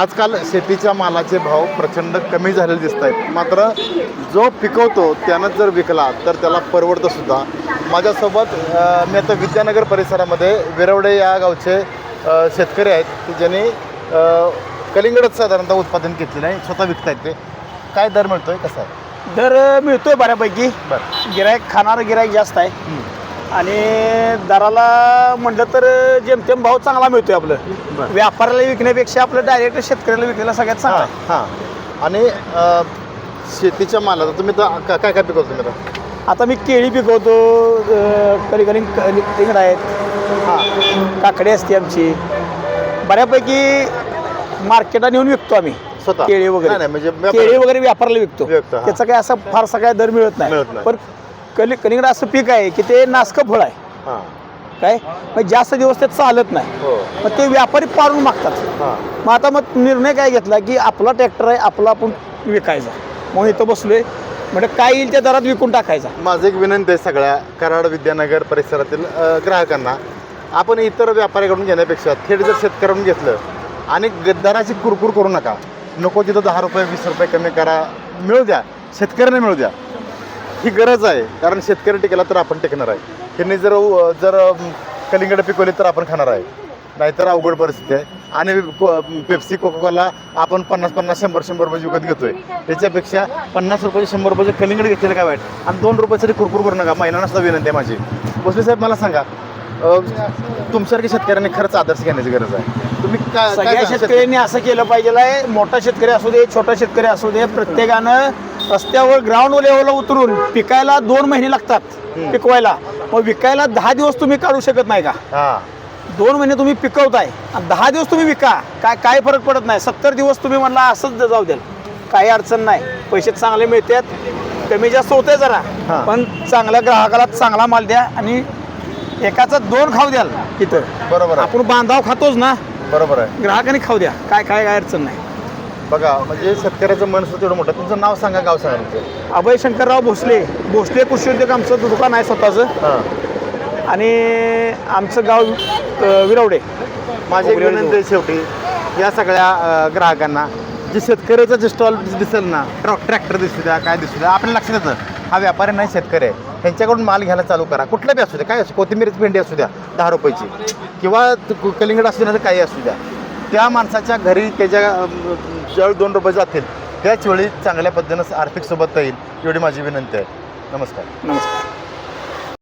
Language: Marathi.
आजकाल शेतीच्या मालाचे भाव प्रचंड कमी झालेले दिसत आहेत. मात्र जो पिकवतो त्यानं जर विकला तर त्याला परवडतं सुद्धा. माझ्यासोबत मी आता विद्यानगर परिसरामध्ये विरवडे या गावचे शेतकरी आहेत की ज्यांनी कलिंगडच साधारणतः उत्पादन घेतलेलं आहे स्वतः विकतायत ते. काय दर मिळतोय कसा आहे? दर मिळतोय बऱ्यापैकी. बरं. गिरायक खाणारं गिरायक जास्त आहे. आणि दराला म्हटलं तर जेमतेम भाव चांगला मिळतोय आपलं. बरं. व्यापाऱ्याला विकण्यापेक्षा आपलं डायरेक्ट शेतकऱ्याला विकलेला सगळ्यात चांगला. हां आहे. हां. आणि अ, शेतीच्या मालाचा तुम्ही तर का- काय काय पिकवतो तुम्ही आता आता मी केळी पिकवतो अं, कधी कधी कलिंगड आहेत. हां. काकडी असते आमची. बऱ्यापैकी मार्केटला नेऊन विकतो आम्ही. स्वतः? केळी नाही, वगैरे. नाही, म्हणजे व्यापारी- केळी वगैरे व्यापाऱ्याला विकतो. विकतो, हा. त्याचा काय असा फारसा काय दर मिळत मिळत नाही नाही. पण कली कलिंगड असं पीक आहे की ते नासकं फळ आहे. हां. काय? मग जास्त दिवस ते चालत नाही. हो. मग ते व्यापारी पाडून मागतात. हां. मग आता मग निर्णय काय घेतला की आपला ट्रॅक्टर आहे आपला आपण विकायचा. म्हणून इथं बसलोय. म्हणजे काय येईल त्या दरात विकून टाकायचा. माझं एक विनंती आहे सगळ्या कराड विद्यानगर परिसरातील अ, ग्राहकांना. आपण इतर व्यापाऱ्याकडून घेण्यापेक्षा थेट जर शेतकऱ्याकडून घेतलं आणि ग- दराची कुरकुर करू नका. नको तिथं दहा रुपये वीस रुपये कमी करा. मिळू द्या. शेतकऱ्यांना मिळू द्या. ही गरज आहे. कारण शेतकरी टिकला तर आपण टिकणार आहे. त्यांनी जर जर कलिंगड पिकवली तर आपण खाणार आहे. नाहीतर अवघड परिस्थिती आहे. आणि पेप्सी कोकोला आपण पन्नास पन्नास शंभर शंभर रुपये विकत घेतोय. त्याच्यापेक्षा पन्नास रुपये शंभर रुपयाचे कलिंगड घेतलेलं काय वाईट? आणि दोन रुपयासाठी कुरकुर करू नका. महिलांना सुद्धा विनंती आहे माझी. भोसले साहेब मला सांगा तुमच्यासारख्या शेतकऱ्यांनी खरंच आदर्श घेण्याची गरज आहे. तुम्ही सगळ्या सांगा? शेतकऱ्यांनी असं केलं पाहिजे मोठा शेतकरी असू दे छोटा शेतकरी असू दे प्रत्येकानं रस्त्यावर ग्राउंड लेवलला उतरून पिकायला दोन महिने लागतात. पिकवायला. मग विकायला दहा दिवस तुम्ही काढू शकत नाही का? हा. दोन महिने तुम्ही पिकवताय आणि दहा दिवस तुम्ही विका. काय काय फरक पडत नाही. सत्तर दिवस तुम्ही म्हणला असंच जाऊ द्याल. काही अडचण नाही. पैसे चांगले मिळतात. कमी जास्त होते जरा. पण चांगल्या ग्राहकाला चांगला माल द्या आणि एकाचा दोन खाऊ द्याल इथं. बरोबर आपण बांधाव खातोच ना. बरोबर आहे. ग्राहकाने खाऊ द्या. काय काय काय अडचण नाही. बघा म्हणजे शेतकऱ्याचं मन सुद्धा तेवढं मोठं. तुमचं नाव सांगा गाव सांगा तुमचं. अभय शंकरराव भोसले. भोसले कृषी उद्योग आमचं दुकान आहे स्वतःचं. हां. आणि आमचं गाव अ, विरवडे. माझी एक विनंती आहे शेवटी या सगळ्या अ, ग्राहकांना जे शेतकऱ्याचं जे स्टॉल दिसेल ना ट्रॅक ट्रॅक्टर दिसू द्या काय दिसू द्या आपल्या लक्षात येतं. हा व्यापारी नाही शेतकरी आहे. त्यांच्याकडून माल घ्यायला चालू करा. कुठला बी असू द्या काय असू कोथिंबीरची भेंडी असू द्या दहा रुपयाची. किंवा कलिंगड असू द्या काही असू द्या. त्या माणसाच्या घरी त्याच्या ज्यावेळी दोन रुपये जातील. त्याच वेळी चांगल्या पद्धतीनं आर्थिक सोबत येईल एवढी माझी विनंती आहे. नमस्कार. नमस्कार.